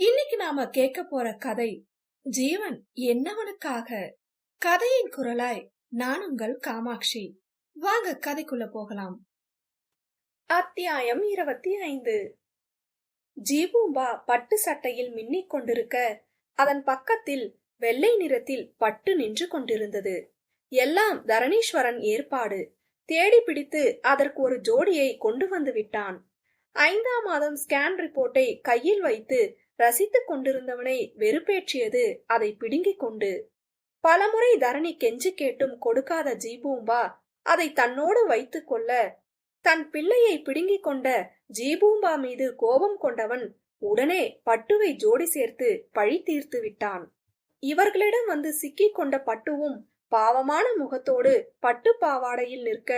இன்னைக்கு நாம கேட்க போற கதை ஜீவன் என்னவனுக்காக? கதையின் குரலாய் நான் உங்கள் காமாட்சி. வாங்க கதைக்குள்ள போகலாம். அத்தியாயம் இருபத்தி ஐந்து. ஜீபூம்பா பட்டு சட்டையில் மின்னிக் கொண்டிருக்க அதன் பக்கத்தில் வெள்ளை நிறத்தில் பட்டு நின்று கொண்டிருந்தது. எல்லாம் தரணீஸ்வரன் ஏற்பாடு. தேடி பிடித்து அதற்கு ஒரு ஜோடியை கொண்டு வந்து விட்டான். ஐந்தாம் மாதம் ஸ்கேன் ரிப்போர்ட்டை கையில் வைத்து ரசித்துக் கொண்டிருந்தவனை வெறுப்பேற்றியது அதை பிடுங்கிக் கொண்டு. பலமுறை தரணி கெஞ்சி கேட்டும் கொடுக்காத ஜீபூம்பா அதை தன்னோடு வைத்துக் கொள்ள. தன் பிள்ளையை பிடுங்கிக் கொண்ட ஜீபூம்பா மீது கோபம் கொண்டவன் உடனே பட்டுவை ஜோடி சேர்த்து பழி தீர்த்து விட்டான். இவர்களிடம் வந்து சிக்கிக் கொண்ட பட்டுவும் பாவமான முகத்தோடு பட்டு பாவாடையில் நிற்க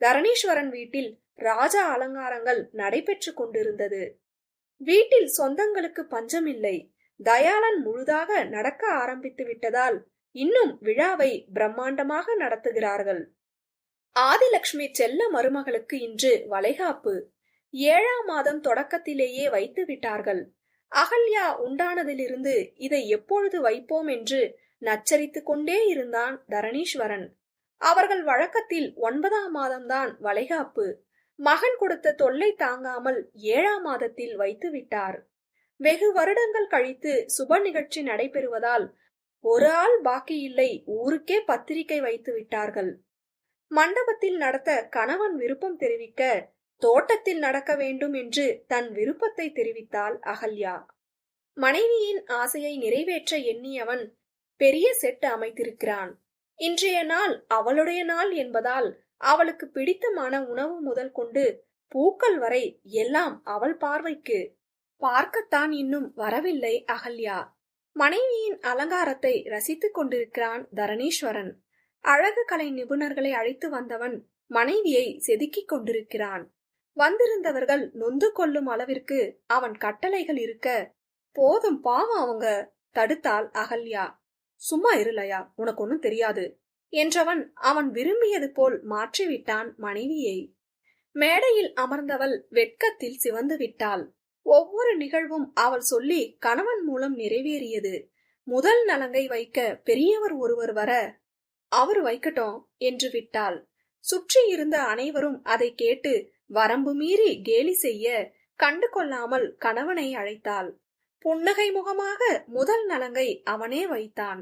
தரணீஸ்வரன் வீட்டில் ராஜா அலங்காரங்கள் நடைபெற்று கொண்டிருந்தது. வீட்டில் சொந்தங்களுக்கு பஞ்சமில்லை. தயாளன் முழுதாக நடக்க ஆரம்பித்து விட்டதால் இன்னும் விழாவை பிரம்மாண்டமாக நடத்துகிறார்கள். ஆதிலட்சுமி செல்ல மருமகளுக்கு இன்று வளைகாப்பு. ஏழாம் மாதம் தொடக்கத்திலேயே வைத்து விட்டார்கள். அகல்யா உண்டானதிலிருந்து இதை எப்பொழுது வைப்போம் என்று நச்சரித்துக் கொண்டே இருந்தான் தரணீஸ்வரன். அவர்கள் வழக்கத்தில் ஒன்பதாம் மாதம்தான் வளைகாப்பு. மகன் கொடுத்த தொல்லை தாங்காமல் ஏழாம் மாதத்தில் வைத்து விட்டார். வெகு வருடங்கள் கழித்து சுப நிகழ்ச்சி நடைபெறுவதால் ஒரு ஆள் பாக்கி இல்லை ஊருக்கே பத்திரிகை வைத்து விட்டார்கள். மண்டபத்தில் நடத்த கணவன் விருப்பம் தெரிவிக்க தோட்டத்தில் நடக்க வேண்டும் என்று தன் விருப்பத்தை தெரிவித்தாள் அகல்யா. மனைவியின் ஆசையை நிறைவேற்ற எண்ணியவன் பெரிய செட்டு அமைத்திருக்கிறான். இன்றைய நாள் அவளுடைய நாள் என்பதால் அவளுக்கு பிடித்தமான உணவு முதல் கொண்டு பூக்கள் வரை எல்லாம் அவள் பார்வைக்கு. பார்க்கத்தான் இன்னும் வரவில்லை அகல்யா. மனைவியின் அலங்காரத்தை ரசித்துக் கொண்டிருக்கிறான் தரணீஸ்வரன். அழகு கலை நிபுணர்களை அழைத்து வந்தவன் மனைவியை செதுக்கிக் கொண்டிருக்கிறான். வந்திருந்தவர்கள் நொந்து கொள்ளும் அளவிற்கு அவன் கட்டளைகள் இருக்க போதும் பாவம் அவங்க தடுத்தாள் அகல்யா. சும்மா இருலையா உனக்கு ஒன்னும் தெரியாது. என்றவன் அவன் விரும்பியது போல் மாற்றிவிட்டான் மனைவியை. மேடையில் அமர்ந்தவள் வெட்கத்தில் சிவந்து விட்டாள். ஒவ்வொரு நிகழ்வும் அவள் சொல்லி கணவன் மூலம் நிறைவேறியது. முதல் நலங்கை வைக்க பெரியவர் ஒருவர் வர அவர் வைக்கட்டும் என்று விட்டாள். சுற்றி இருந்த அனைவரும் அதை கேட்டு வரம்பு மீறி கேலி செய்ய கண்டு கொள்ளாமல் கணவனை அழைத்தாள். புன்னகை முகமாக முதல் நலங்கை அவனே வைத்தான்.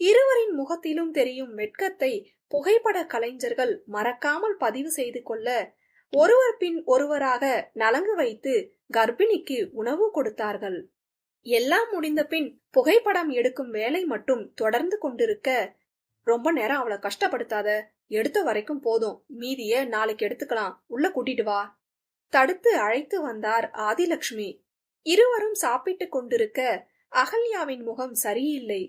இருவரின் முகத்திலும் தெரியும் வெட்கத்தை புகைப்பட கலைஞர்கள் மறக்காமல் பதிவு செய்து கொள்ள ஒருவர் பின் ஒருவராக நலங்கு வைத்து கர்ப்பிணிக்கு உணவு கொடுத்தார்கள். எல்லாம் முடிந்த பின் புகைப்படம் எடுக்கும் வேலை மட்டும் தொடர்ந்து கொண்டிருக்க ரொம்ப நேரம் அவளை கஷ்டப்படுத்தாத எடுத்த வரைக்கும் போதும் மீதிய நாளைக்கு எடுத்துக்கலாம் உள்ள கூட்டிட்டு வா. தடுத்து அழைத்து வந்தார் ஆதிலட்சுமி இருவரும் சாப்பிட்டு கொண்டிருக்க அகல்யாவின் முகம் சரியில்லை.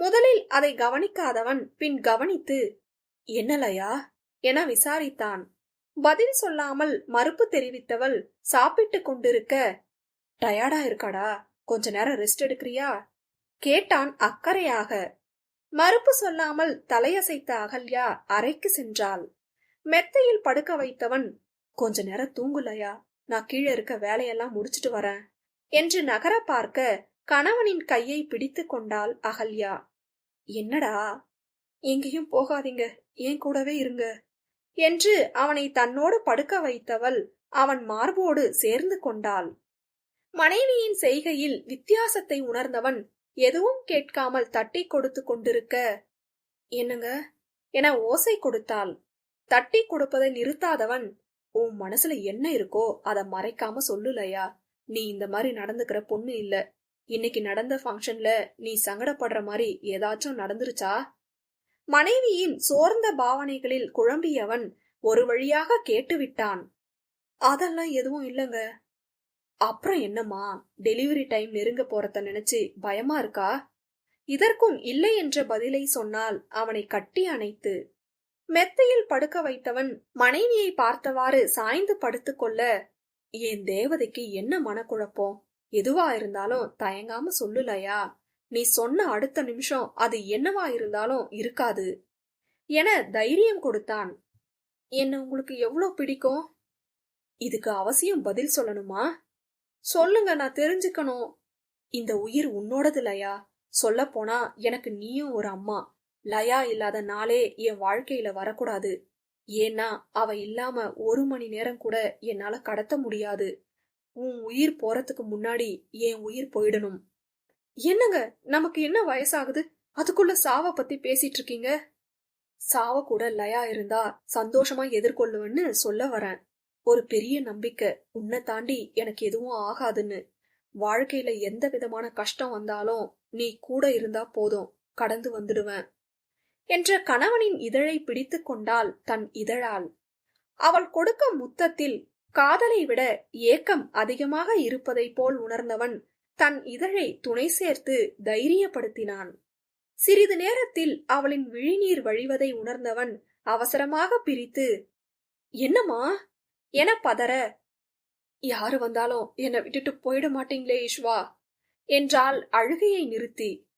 முதலில் அதை கவனிக்காதவன் பின் கவனித்து என்னலையா என விசாரித்தான். பதில் சொல்லாமல் மறுப்பு தெரிவித்தவள் சாப்பிட்டு கொண்டிருக்க. டயர்டா இருக்காடா? கொஞ்ச நேரம் ரெஸ்ட் எடுக்கிறியா? கேட்டான் அக்கறையாக. மறுப்பு சொல்லாமல் தலையசைத்த அகல்யா அறைக்கு சென்றாள். மெத்தையில் படுக்க வைத்தவன் கொஞ்ச நேரம் தூங்குலையா நான் கீழே இருக்க வேலையெல்லாம் முடிச்சிட்டு வரேன். என்று நகர பார்க்க கணவனின் கையை பிடித்து கொண்டாள் அகல்யா. என்னடா? எங்கேயும் போகாதீங்க. ஏன் கூடவே இருங்க. என்று அவனை தன்னோடு படுக்க வைத்தவள் அவன் மார்போடு சேர்ந்து கொண்டாள். மனைவியின் செய்கையில் வித்தியாசத்தை உணர்ந்தவன் எதுவும் கேட்காமல் தட்டி கொடுத்து கொண்டிருக்க என்னங்க? என ஓசை கொடுத்தாள். தட்டி கொடுப்பதை நிறுத்தாதவன் உன் மனசுல என்ன இருக்கோ அத மறைக்காம சொல்லுலையா? நீ இந்த மாதிரி நடந்துக்கிற பொண்ணு இல்ல. இன்னைக்கு நடந்த ஃபங்க்ஷன்ல நீ சங்கடப்படுற மாதிரி ஏதாச்சும் நடந்துருச்சா? மனைவியின் சோர்ந்த பாவனைகளில் குழம்பியவன் ஒரு வழியாக கேட்டுவிட்டான். அதெல்லாம் எதுவும் இல்லங்க. அப்புறம் என்னம்மா? டெலிவரி டைம் நெருங்க போறத நினைச்சு பயமா இருக்கா? இதற்கும் இல்லை என்ற பதிலை சொன்னால் அவனை கட்டி அணைத்து மெத்தையில் படுக்க வைத்தவன் மனைவியை பார்த்தவாறு சாய்ந்து படுத்துக்கொள்ள என் தேவதைக்கு என்ன மனக்குழப்பம்? எதுவா இருந்தாலும் தயங்காம சொல்லுலையா? நீ சொன்ன அடுத்த நிமிஷம் அது என்னவா இருந்தாலும் இருக்காது. என தைரியம் கொடுத்தான். என்ன உங்களுக்கு எவ்வளோ பிடிக்கும்? இதுக்கு அவசியம் பதில் சொல்லணுமா? சொல்லுங்க நான் தெரிஞ்சுக்கணும். இந்த உயிர் உன்னோடது லயா சொல்ல போனா எனக்கு நீயும் ஒரு அம்மா. லயா இல்லாத நாளே என் வாழ்க்கையில வரக்கூடாது. ஏன்னா அவ இல்லாம ஒரு மணி நேரம் கூட என்னால கடத்த முடியாது. உன் உயிர் போறதுக்கு முன்னாடி என் உயிர் போயிடணும். என்னங்க? நமக்கு என்ன வயசாகுது? அதுக்குள்ள சாவை பத்தி பேசிட்டு இருக்கீங்க? சாவ கூட லயா இருந்தா சந்தோஷமா எதிர்கொள்ளுவேன்னு சொல்ல வரேன். ஒரு பெரிய நம்பிக்கை. உன்னை தாண்டி எனக்கு எதுவும் ஆகாதுன்னு. வாழ்க்கையில எந்த விதமான கஷ்டம் வந்தாலும் நீ கூட இருந்தா போதும். கடந்து வந்துடுவேன். என்ற கணவனின் இதழை பிடித்து கொண்டாள் தன் இதழால். அவள் கொடுக்கும் முத்தத்தில் காதலை விட ஏக்கம் அதிகமாக இருப்பதைப் போல் உணர்ந்தவன் தன் இதழை துணை சேர்த்து தைரியப்படுத்தினான். சிறிது நேரத்தில் அவளின் விழிநீர் வழிவதை உணர்ந்தவன் அவசரமாக பிரித்து என்னம்மா? என பதற யாரு வந்தாலும் என்னை விட்டுட்டு போயிட மாட்டீங்களே ஈஸ்வா என்றால் அழுகையை நிறுத்தி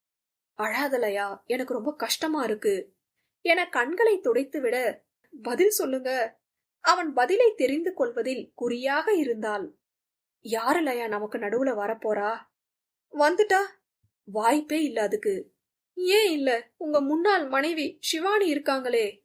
அழாதலையா? எனக்கு ரொம்ப கஷ்டமா இருக்கு என கண்களை துடைத்துவிட பதில் சொல்லுங்க. அவன் பதிலை தெரிந்து கொள்வதில் குறியாக இருந்தாள். யாருலயா நமக்கு நடுவுல வரப்போறா? வந்துட்டா? வாய்ப்பே இல்ல அதுக்கு. ஏன் இல்ல? உங்க முன்னாள் மனைவி சிவானி இருக்காங்களே.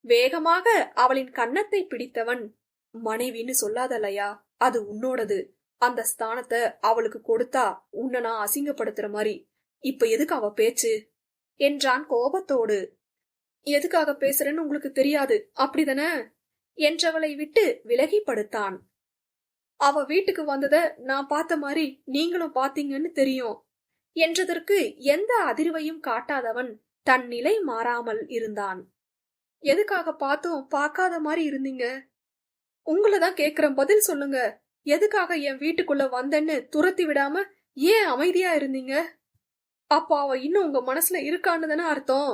வேகமாக அவளின் கன்னத்தை பிடித்தவன் மனைவின்னு சொல்லாதல்லையா? அது உன்னோடது. அந்த ஸ்தானத்தை அவளுக்கு கொடுத்தா உன்னை நான் அசிங்கப்படுத்துற மாதிரி. இப்ப எதுக்கு அவ பேச்சு? என்றான் கோபத்தோடு. எதுக்காக பேசுறேன்னு உங்களுக்கு தெரியாது. அப்படிதானே? என்றவளை விட்டு விலகி படுத்தான் அவ வீட்டுக்கு வந்தத நான் பார்த்த மாதிரி நீங்களும் பாத்தீங்கன்னு தெரியும் என்றதற்கு எந்த அதிர்வையும் காட்டாதவன் தன் நிலை மாறாமல் இருந்தான். எதுக்காக பார்த்தும் பார்க்காத மாதிரி இருந்தீங்க? உங்களை தான் கேக்குறேன் பதில் சொல்லுங்க. எதுக்காக என் வீட்டுக்குள்ள வந்தேன்னு துரத்தி விடாம ஏன் அமைதியா இருந்தீங்க? அப்போ அவ இன்னும் உங்க மனசுல இருக்கான்னு தானே அர்த்தம்?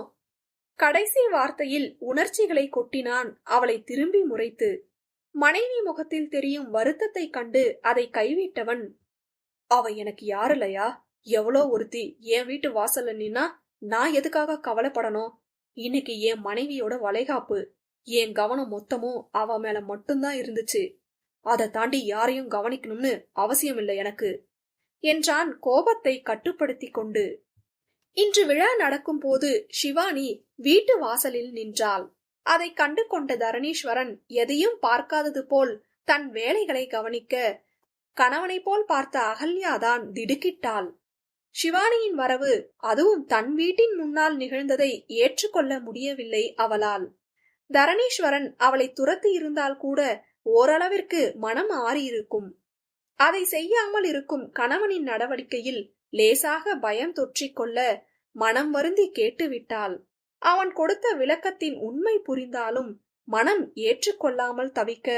கடைசி வார்த்தையில் உணர்ச்சிகளை கொட்டினான். அவளை திரும்பி முறைத்து மனைவி முகத்தில் தெரியும் வருத்தத்தை கண்டு அதை கைவிட்டவன். அவ எனக்கு யாருலையா எவ்வளோ ஒருத்தி. என் வீட்டு வாசல்ல நின்னா நான் எதுக்காக கவலைப்படணும்? இன்னைக்கு என் மனைவியோட வளைகாப்பு. என் கவனம் மொத்தமும் அவ மேல மட்டும்தான் இருந்துச்சு. அதை தாண்டி யாரையும் கவனிக்கணும்னு அவசியம் இல்லை எனக்கு. என்றான் கோபத்தை கட்டுப்படுத்தி கொண்டு. இன்று விழா நடக்கும் போது சிவானி வீட்டு வாசலில் நின்றாள். அதை கண்டு கொண்ட தரணீஸ்வரன் எதையும் பார்க்காதது போல் தன் வேலைகளை கவனிக்க கணவனைப் போல் பார்த்த அகல்யாதான் திடுக்கிட்டாள். சிவானியின் வரவு அதுவும் தன் வீட்டின் முன்னால் நிகழ்ந்ததை ஏற்றுக்கொள்ள முடியவில்லை அவளால். தரணீஸ்வரன் அவளை துரத்தி இருந்தால் கூட ஓரளவிற்கு மனம் ஆறியிருக்கும். அதை செய்யாமல் இருக்கும் கணவனின் நடவடிக்கையில் லேசாக பயம் தொற்றிக்கொள்ள மனம் வருந்தி கேட்டுவிட்டால் அவன் கொடுத்த விளக்கத்தின் உண்மை புரிந்தாலும் மனம் ஏற்றுக்கொள்ளாமல் தவிக்க.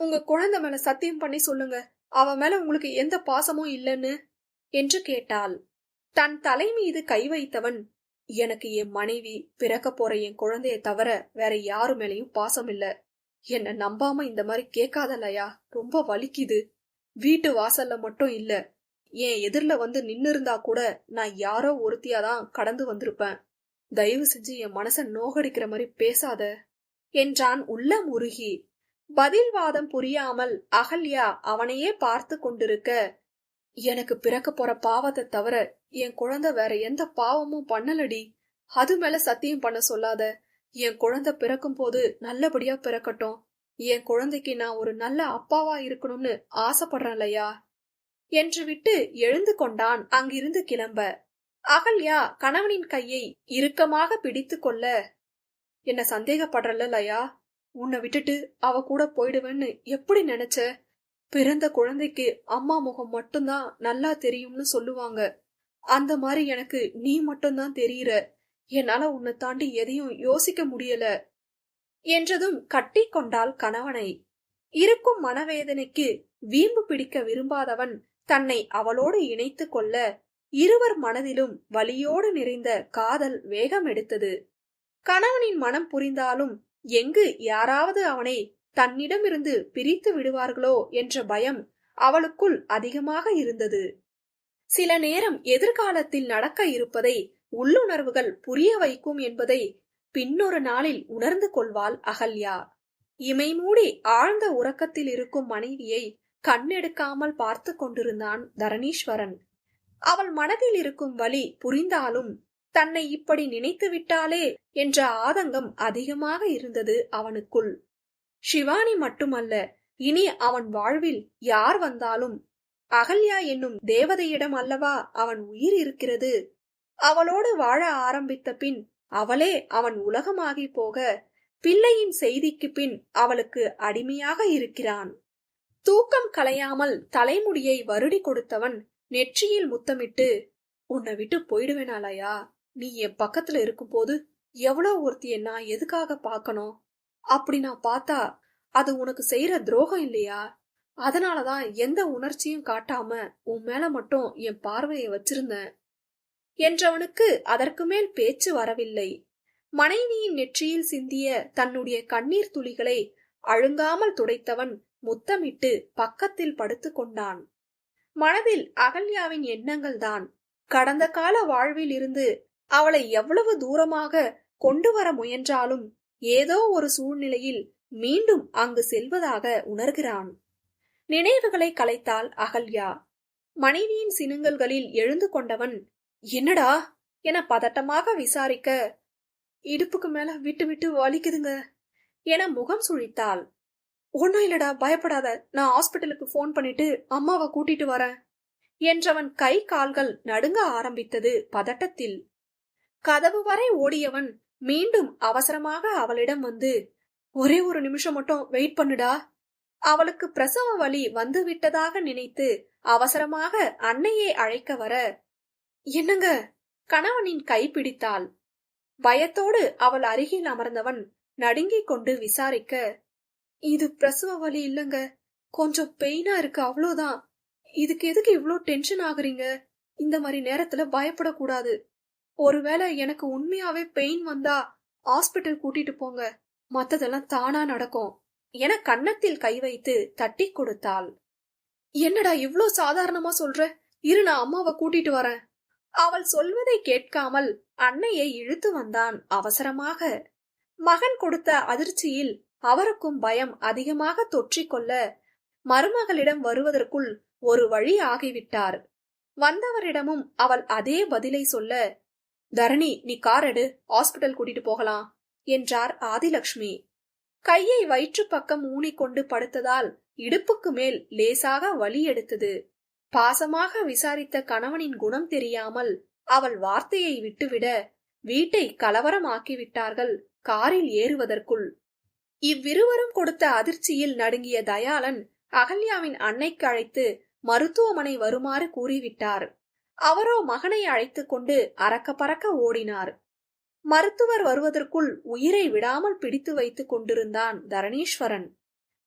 உங்க குழந்தை மேல சத்தியம் பண்ணி சொல்லுங்க. அவ மேல உங்களுக்கு எந்த பாசமும் இல்லைன்னு? என்று கேட்டாள். தன் தலை மீது கை வைத்தவன் எனக்கு என் மனைவி பிறக்க போற என் குழந்தைய தவிர வேற யாரு மேலயும் பாசம் இல்ல. என்ன நம்பாம இந்த மாதிரி கேட்காதல்லையா? ரொம்ப வலிக்குது. வீட்டு வாசல்ல மட்டும் இல்ல. என் எதிர்ல வந்து நின்னு இருந்தா கூட நான் யாரோ ஒருத்தியாதான் கடந்து வந்திருப்பேன். தயவு செஞ்சு என் மனச நோகடிக்கிற மாதிரி பேசாத. என்றான் உள்ள முருகி பதில் வாதம் புரியாமல் அகல்யா அவனையே பார்த்து கொண்டிருக்க எனக்கு பிறக்க போற பாவத்தை தவிர என் குழந்தை வேற எந்த பாவமும் பண்ணலடி. அது மேல சத்தியம் பண்ண சொல்லாத. என் குழந்தை பிறக்கும் போது நல்லபடியா பிறக்கட்டும். என் குழந்தைக்கு நான் ஒரு நல்ல அப்பாவா இருக்கணும்னு ஆசைப்படுறேன் இல்லையா? என்று விட்டு எழுந்து கொண்டான் அங்கிருந்து கிளம்ப. அகல்யா கணவனின் கையை இறுக்கமாக பிடித்து கொள்ள என்ன சந்தேகப்படுறல லயா? உன்னை விட்டுட்டு அவ கூட போயிடுவேன்னு எப்படி நினைச்ச? பிறந்த குழந்தைக்கு அம்மா முகம் மட்டும்தான் நல்லா தெரியும்னு சொல்லுவாங்க. அந்த மாதிரி எனக்கு நீ மட்டும்தான் தெரியற. என்னால உன்னை தாண்டி எதையும் யோசிக்க முடியல என்றதும் கட்டி கொண்டாள் கணவனை. இருக்கும் மனவேதனைக்கு வீம்பு பிடிக்க விரும்பாதவன் தன்னை அவளோடு இணைத்து கொள்ள இருவர் மனதிலும் வலியோடு நிறைந்த காதல் வேகம் எடுத்தது. கணவனின் மனம் புரிந்தாலும் எங்கு யாராவது அவனை தன்னிடமிருந்து பிரித்து விடுவார்களோ என்ற பயம் அவளுக்குள் அதிகமாக இருந்தது. சில நேரம் எதிர்காலத்தில் நடக்க இருப்பதை உள்ளுணர்வுகள் புரிய வைக்கும் என்பதை பின்னொரு நாளில் உணர்ந்து கொள்வாள் அகல்யா. இமை மூடி ஆழ்ந்த உறக்கத்தில் இருக்கும் மனைவியை கண்ணெடுக்காமல் பார்த்து கொண்டிருந்தான் தரணீஸ்வரன். அவள் மனதில் இருக்கும் வலி புரிந்தாலும் தன்னை இப்படி நினைத்து விட்டாளே என்ற ஆதங்கம் அதிகமாக இருந்தது அவனுக்குள். சிவானி மட்டுமல்ல இனி அவன் வாழ்வில் யார் வந்தாலும் அகல்யா என்னும் தேவதையிடம் அல்லவா அவன் உயிர் இருக்கிறது? அவளோடு வாழ ஆரம்பித்த பின் அவளே அவன் உலகமாகி போக பிள்ளையின் செய்திக்கு பின் அவளுக்கு அடிமையாக இருக்கிறான். தூக்கம் கலையாமல் தலைமுடியை வருடி கொடுத்தவன் நெற்றியில் முத்தமிட்டு உன்னை விட்டு போயிடுவேனாலயா? நீ என் பக்கத்துல இருக்கும்போது எவ்வளோ ஒருத்திய நான் எதுக்காக பார்க்கணும்? அப்படி நான் பார்த்தா அது உனக்கு செய்யற துரோகம் இல்லையா? அதனாலதான் எந்த உணர்ச்சியும் காட்டாம உன் மேல மட்டும் என் பார்வையை வச்சிருந்தேன் என்றவனுக்கு அதற்கு மேல் பேச்சு வரவில்லை. மனைவியின் நெற்றியில் சிந்திய தன்னுடைய கண்ணீர் துளிகளை அழுங்காமல் துடைத்தவன் முத்தமிட்டு பக்கத்தில் படுத்துக் கொண்டான். மனதில் அகல்யாவின் எண்ணங்கள் தான் கடந்த கால வாழ்வில் இருந்து அவளை எவ்வளவு தூரமாக கொண்டு வர முயன்றாலும் ஏதோ ஒரு சூழ்நிலையில் மீண்டும் அங்கு செல்வதாக உணர்கிறான். நினைவுகளை கலைத்தாள் அகல்யா. மனைவியின் சினுங்கல்களில் எழுந்து கொண்டவன் என்னடா? என பதட்டமாக விசாரிக்க இடுப்புக்கு மேல விட்டு விட்டு வலிக்குதுங்க என முகம் சுழித்தாள். ஒன்றும் இல்லடா பயப்படாத. நான் ஹாஸ்பிட்டலுக்கு ஃபோன் பண்ணிட்டு அம்மாவை கூட்டிட்டு வரேன் என்றவன் கை கால்கள் நடுங்க ஆரம்பித்தது பதட்டத்தில். கதவு வரை ஓடியவன் மீண்டும் அவசரமாக அவளிடம் வந்து ஒரே ஒரு நிமிஷம் மட்டும் வெயிட் பண்ணுடா. அவளுக்கு பிரசவ வலி வந்து விட்டதாக நினைத்து அவசரமாக அன்னையை அழைக்க வர என்னங்க? கணவனின் கை பிடித்தாள். பயத்தோடு அவள் அருகில் அமர்ந்தவன் நடுங்கிக் கொண்டு விசாரிக்க இது பிரசவ வலி இல்லங்க. கொஞ்சம் பெயினா இருக்கு அவ்வளோதான் இதுக்கு எதுக்கு இவ்வளோ டென்ஷன் ஆகுறீங்க? இந்த மாதிரி நேரத்துல பயப்படக்கூடாது. ஒருவேளை எனக்கு உண்மையாவே பெயின் வந்தா ஹாஸ்பிட்டல் கூட்டிட்டு போங்க. மத்ததெல்லாம் தானா நடக்கும். என கன்னத்தில் கை வைத்து தட்டி கொடுத்தாள். என்னடா இவ்ளோ சாதாரணமா சொல்ற? இரு நான் அம்மாவை கூட்டிட்டு வரேன். அவள் சொல்வதை கேட்காமல் அன்னையை இழுத்து வந்தான் அவசரமாக. மகன் கொடுத்த அதிர்ச்சியில் அவருக்கும் பயம் அதிகமாக தொற்றிக்கொள்ள மருமகளிடம் வருவதற்குள் ஒரு வழி ஆகிவிட்டார். வந்தவரிடமும் அவள் அதே பதிலை சொல்ல தரணி நீ கார் எடு ஹாஸ்பிட்டல் கூட்டிட்டு போகலாம் என்றார் ஆதிலக்ஷ்மி. கையை வயிற்று பக்கம் ஊனிக்கொண்டு படுத்ததால் இடுப்புக்கு மேல் லேசாக வலி எடுத்தது. பாசமாக விசாரித்த கணவனின் குணம் தெரியாமல் அவள் வார்த்தையை விட்டுவிட வீட்டை கலவரமாக்கிவிட்டார்கள் காரில் ஏறுவதற்குள். இவ்விருவரும் கொடுத்த அதிர்ச்சியில் நடுங்கிய தயாளன் அகல்யாவின் அன்னைக்கு அழைத்து மருத்துவமனை வருமாறு கூறிவிட்டார். அவரோ மகனை அழைத்துக் கொண்டு அறக்க பறக்க ஓடினார். மருத்துவர் வருவதற்குள் உயிரை விடாமல் பிடித்து வைத்துக் கொண்டிருந்தான் தரணீஸ்வரன்.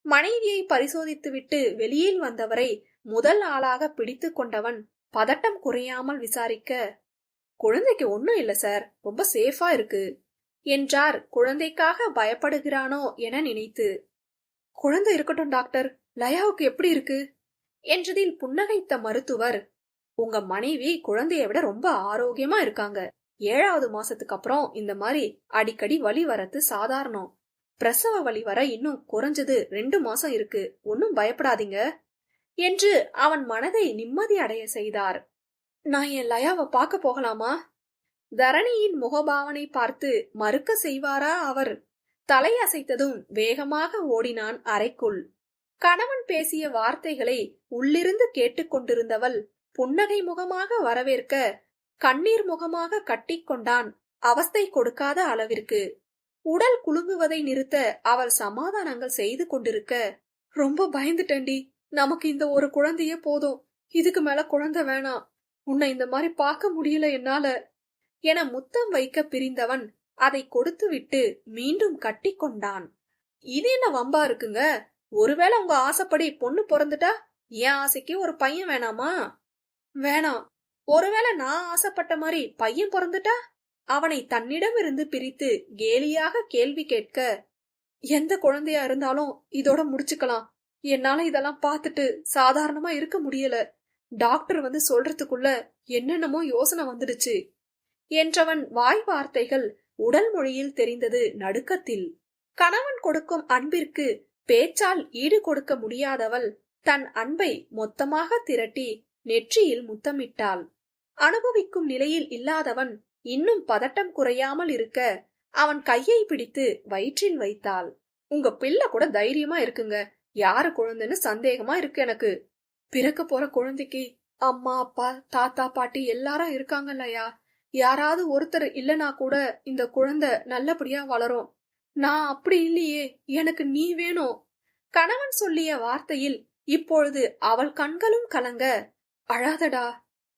மனைவியை பரிசோதித்துவிட்டு வெளியில் வந்தவரை முதல் ஆளாக பிடித்து கொண்டவன் பதட்டம் குறையாமல் விசாரிக்க குழந்தைக்கு ஒன்னும் இல்ல சார் ரொம்ப சேஃபா இருக்கு. என்றார். குழந்தைக்காக பயப்படுகிறானோ என நினைத்து. குழந்தை இருக்கட்டும் டாக்டர். லயாவுக்கு எப்படி இருக்கு? என்றதில் புன்னகைத்த மருத்துவர் உங்க மனைவி குழந்தைய விட ரொம்ப ஆரோக்கியமா இருக்காங்க. ஏழாவது மாசத்துக்கு அப்புறம் இந்த மாதிரி அடிக்கடி வலி வரது சாதாரணம். பிரசவ வலி வர இன்னும் குறைஞ்சது ரெண்டு மாசம் இருக்கு. ஒன்னும் பயப்படாதீங்க என்று அவன் மனதை நிம்மதி அடைய செய்தார். நான் என் லயாவை பார்க்க போகலாமா? தரணியின் முகபாவனை பார்த்து மறுக்க செய்வாரா அவர்? தலையசைத்ததும் வேகமாக ஓடினான் அறைக்குள். கணவன் பேசிய வார்த்தைகளை உள்ளிருந்து கேட்டுக்கொண்டிருந்தவள் புன்னகை முகமாக வரவேற்க கண்ணீர் முகமாக கட்டிக்கொண்டான் அவஸ்தை கொடுக்காத அளவிற்கு. உடல் குலுங்குவதை நிறுத்த அவள் சமாதானங்கள் செய்து கொண்டிருக்க ரொம்ப பயந்துட்டண்டி நமக்கு இந்த ஒரு குழந்தைய போதும். இதுக்கு மேல குழந்தை வேணாம். உன்னை இந்த மாதிரி பார்க்க முடியல என்னால. என முத்தம் வைக்க பிரிந்தவன் அதை கொடுத்து விட்டு மீண்டும் கட்டிக்கொண்டான். இது என்ன வம்பா இருக்குங்க? ஒருவேளை உங்க ஆசைப்படி பொண்ணு பிறந்துட்டா என் ஆசைக்கு ஒரு பையன் வேணாமா? வேணாம். ஒருவேளை நான் ஆசைப்பட்ட மாதிரி பையன் பிறந்துட்டா? அவனை தன்னிடமிருந்து பிரித்து கேலியாக கேள்வி கேட்க எந்த குழந்தையா இருந்தாலும் இதோட முடிச்சுக்கலாம். என்னால இதெல்லாம் பார்த்துட்டு சாதாரணமா இருக்க முடியல. டாக்டர் வந்து சொல்றதுக்குள்ள என்னென்னமோ யோசனை வந்துடுச்சு. என்றவன் வாய் வார்த்தைகள் உடல் மொழியில் தெரிந்தது நடுக்கத்தில். கணவன் கொடுக்கும் அன்பிற்கு பேச்சால் ஈடு கொடுக்க முடியாதவள் தன் அன்பை மொத்தமாக திரட்டி நெற்றியில் முத்தமிட்டாள். அனுபவிக்கும் நிலையில் இல்லாதவன் இன்னும் பதட்டம் குறையாமல் இருக்க அவன் கையை பிடித்து வயிற்றில் வைத்தாள். உங்க பிள்ளை கூட தைரியமா இருக்குங்க. யாரு குழந்தைன்னு சந்தேகமா இருக்கு எனக்கு. பிறக்க போற குழந்தைக்கு அம்மா அப்பா தாத்தா பாட்டி எல்லாரும் இருக்காங்கல்லயா யாராவது ஒருத்தர் இல்லனா கூட இந்த குழந்தை நல்லபடியா வளரும். நான் அப்படி இல்லையே எனக்கு நீ வேணும் கணவன் சொல்லிய வார்த்தையில் இப்பொழுது அவள் கண்களும் கலங்க அழாதடா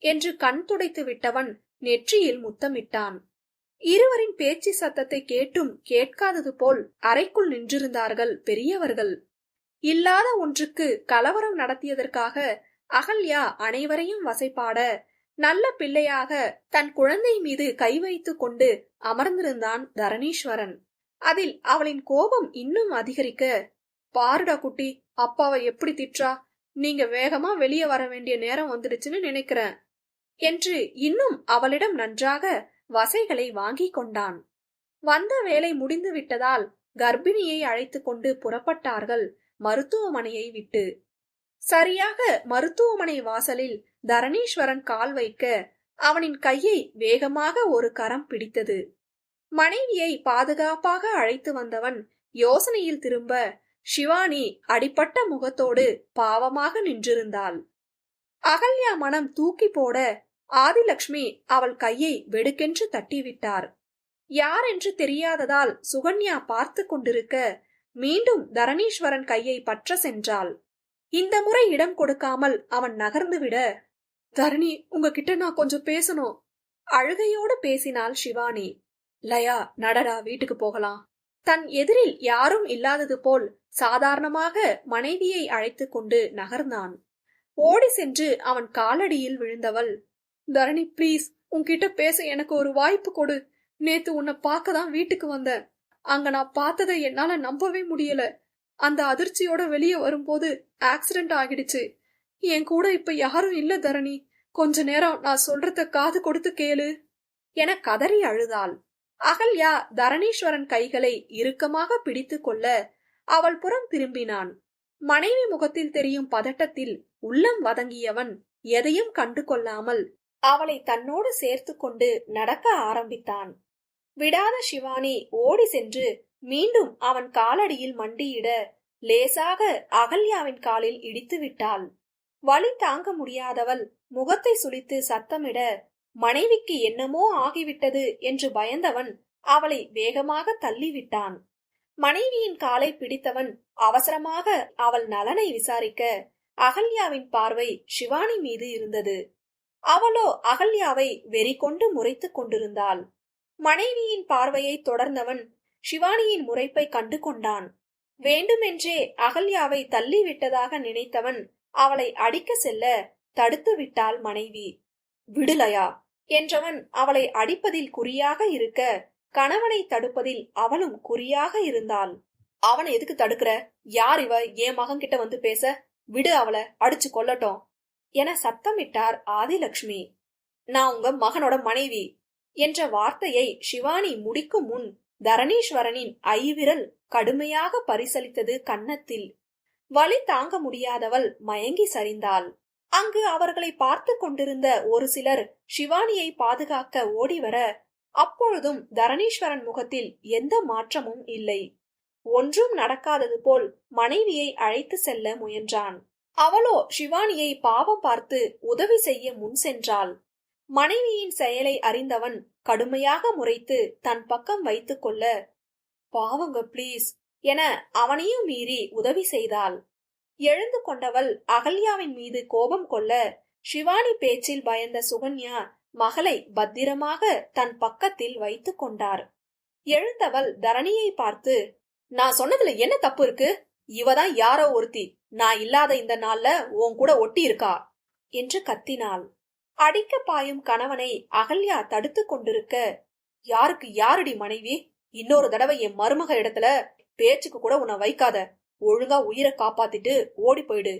என்று கண் துடைத்து விட்டவன் நெற்றியில் முத்தமிட்டான். இருவரின் பேச்சு சத்தத்தை கேட்டும் கேட்காதது போல் அறைக்குள் நின்றிருந்தார்கள் பெரியவர்கள். இல்லாத ஒன்றுக்கு கலவரம் நடத்தியதற்காக அகல்யா அனைவரையும் வசைப்பாட நல்ல பிள்ளையாக தன் குழந்தை மீது கை வைத்து கொண்டு அமர்ந்திருந்தான் தரணீஸ்வரன். அதில் அவளின் கோபம் இன்னும் அதிகரிக்க பாருடா குட்டி அப்பாவை எப்படி திற்றா? நீங்க வேகமா வெளியே வர வேண்டிய நேரம் வந்துடுச்சுன்னு நினைக்கிறேன் என்று இன்னும் அவளிடம் நன்றாக வசைகளை வாங்கிக் கொண்டான். வந்த வேலை முடிந்து விட்டதால் கர்ப்பிணியை அழைத்துக் கொண்டு புறப்பட்டார்கள் மருத்துவமனையை விட்டு. சரியாக மருத்துவமனை வாசலில் தரணீஸ்வரன் கால் வைக்க அவனின் கையை வேகமாக ஒரு கரம் பிடித்தது. மனைவியை பாதுகாப்பாக அழைத்து வந்தவன் யோசனையில் திரும்ப சிவானி அடிப்பட்ட முகத்தோடு பாவமாக நின்றிருந்தாள். அகல்யா மனம் தூக்கி போட ஆதிலக்ஷ்மி அவள் கையை வெடுக்கென்று தட்டிவிட்டார். யார் என்று தெரியாததால் சுகன்யா பார்த்து கொண்டிருக்க மீண்டும் தரணீஸ்வரன் கையை பற்ற சென்றாள். இந்த முறை இடம் கொடுக்காமல் அவன் நகர்ந்துவிட தரணி உங்ககிட்ட நான் கொஞ்சம் பேசணும். அழுகையோடு பேசினாள் சிவானி லயா நடடா வீட்டுக்கு போகலாம். தன் எதிரில் யாரும் இல்லாதது போல் சாதாரணமாக மனைவியை அழைத்து கொண்டு நகர்ந்தான். ஓடி சென்று அவன் காலடியில் விழுந்தவள். தரணி ப்ளீஸ் உன்கிட்ட பேச எனக்கு ஒரு வாய்ப்பு கொடு. நேத்து உன்னை பார்க்க தான் வீட்டுக்கு வந்தேன். அங்க நான் பார்த்ததை என்னால நம்பவே முடியல. அந்த அதிர்ச்சியோட வெளியே வரும்போது ஆக்சிடென்ட் ஆகிடுச்சு. என் கூட இப்ப யாரும் இல்ல தரணி. கொஞ்ச நேரம் நான் சொல்றத காது கொடுத்து கேளு. என கதறி அழுதாள். அகல்யா தரணீஸ்வரன் கைகளை இறுக்கமாக பிடித்து கொள்ள அவள் புறம் திரும்பினான். மனைவி முகத்தில் தெரியும் பதட்டத்தில் உள்ளம் வதங்கியவன் எதையும் கண்டு கொள்ளாமல் அவளை தன்னோடு சேர்த்து கொண்டு நடக்க ஆரம்பித்தான். விடாத சிவானி ஓடி சென்று மீண்டும் அவன் காலடியில் மண்டியிட லேசாக அகல்யாவின் காலில் இடித்து விட்டாள். வலி தாங்க முடியாதவள். முகத்தை சுளித்து சத்தமிட மனைவிக்கு என்னமோ ஆகிவிட்டது என்று பயந்தவன் அவளை வேகமாக தள்ளிவிட்டான். மனைவியின் காலை பிடித்தவன் அவசரமாக அவள் நலனை விசாரிக்க அகல்யாவின் பார்வை சிவானி மீது இருந்தது. அவளோ அகல்யாவை வெறி கொண்டு முறைத்துக் கொண்டிருந்தாள். மனைவியின் பார்வையை தொடர்ந்தவன் சிவானியின் முறைப்பை கண்டு கொண்டான் வேண்டுமென்றே அகல்யாவை தள்ளிவிட்டதாக நினைத்தவன் அவளை அடிக்க செல்ல தடுத்து விட்டாள் மனைவி. விடுலையா என்றவன் அவளை அடிப்பதில் குறியாக இருக்க கணவனை தடுப்பதில் அவளும் குறியாக இருந்தாள். அவனை எதுக்கு தடுக்கிற? யார் இவ? என் மகன் கிட்ட வந்து பேச? விடு அவளை அடிச்சு கொல்லட்டும் என சத்தமிட்டார் ஆதிலக்ஷ்மி. நான் உங்க மகனோட மனைவி என்ற வார்த்தையை சிவானி முடிக்கும் முன் தரணீஸ்வரனின் ஐவிரல் கடுமையாக பரிசலித்தது கன்னத்தில். வலி தாங்க முடியாதவள் மயங்கி சரிந்தாள். அங்கு அவர்களை பார்த்து கொண்டிருந்த ஒரு சிலர் சிவானியை பாதுகாக்க ஓடிவர அப்பொழுதும் தரணீஸ்வரன் முகத்தில் எந்த மாற்றமும் இல்லை. ஒன்றும் நடக்காதது போல் மனைவியை அழைத்து செல்ல முயன்றான். அவளோ சிவானியை பாவம் பார்த்து உதவி செய்ய முன் சென்றாள். மனைவியின் செயலை அறிந்தவன் கடுமையாக முறைத்து தன் பக்கம் வைத்துக் கொள்ள பாவங்க ப்ளீஸ் என அவனையும் மீறி உதவி செய்தாள். எழுந்து கொண்டவள் அகல்யாவின் மீது கோபம் கொள்ள சிவானி பேச்சில் பயந்த சுகன்யா மகளை பத்திரமாக தன் பக்கத்தில் வைத்து கொண்டார். எழுந்தவள் தரணியை பார்த்து நான் சொன்னதுல என்ன தப்பு இருக்கு? இவதான் யாரோ ஒருத்தி. நான் இல்லாத இந்த நாள்ல உன் கூட ஒட்டி இருக்கா? என்று கத்தினாள். அடிக்க பாயும் கணவனை அகல்யா தடுத்து கொண்டிருக்க யாருக்கு யாரடி மனைவி? இன்னொரு தடவை என் மருமக இடத்துல பேச்சுக்கு கூட உன்னை வைக்காத. ஒழுங்கா உயிரை காப்பாத்திட்டு ஓடி போயிடு.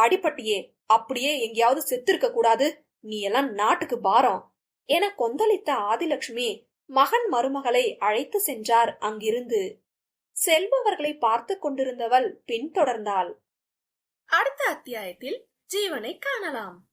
அடிப்பட்டியே அப்படியே எங்கேயாவது செத்திருக்க கூடாது. நீ எல்லாம் நாட்டுக்கு பாரம். என கொந்தளித்த ஆதிலட்சுமி மகன் மருமகளை அழைத்து சென்றார் அங்கிருந்து. செல்பவர்களை பார்த்து கொண்டிருந்தவள் பின்தொடர்ந்தாள். அடுத்த அத்தியாயத்தில் ஜீவனை காணலாம்.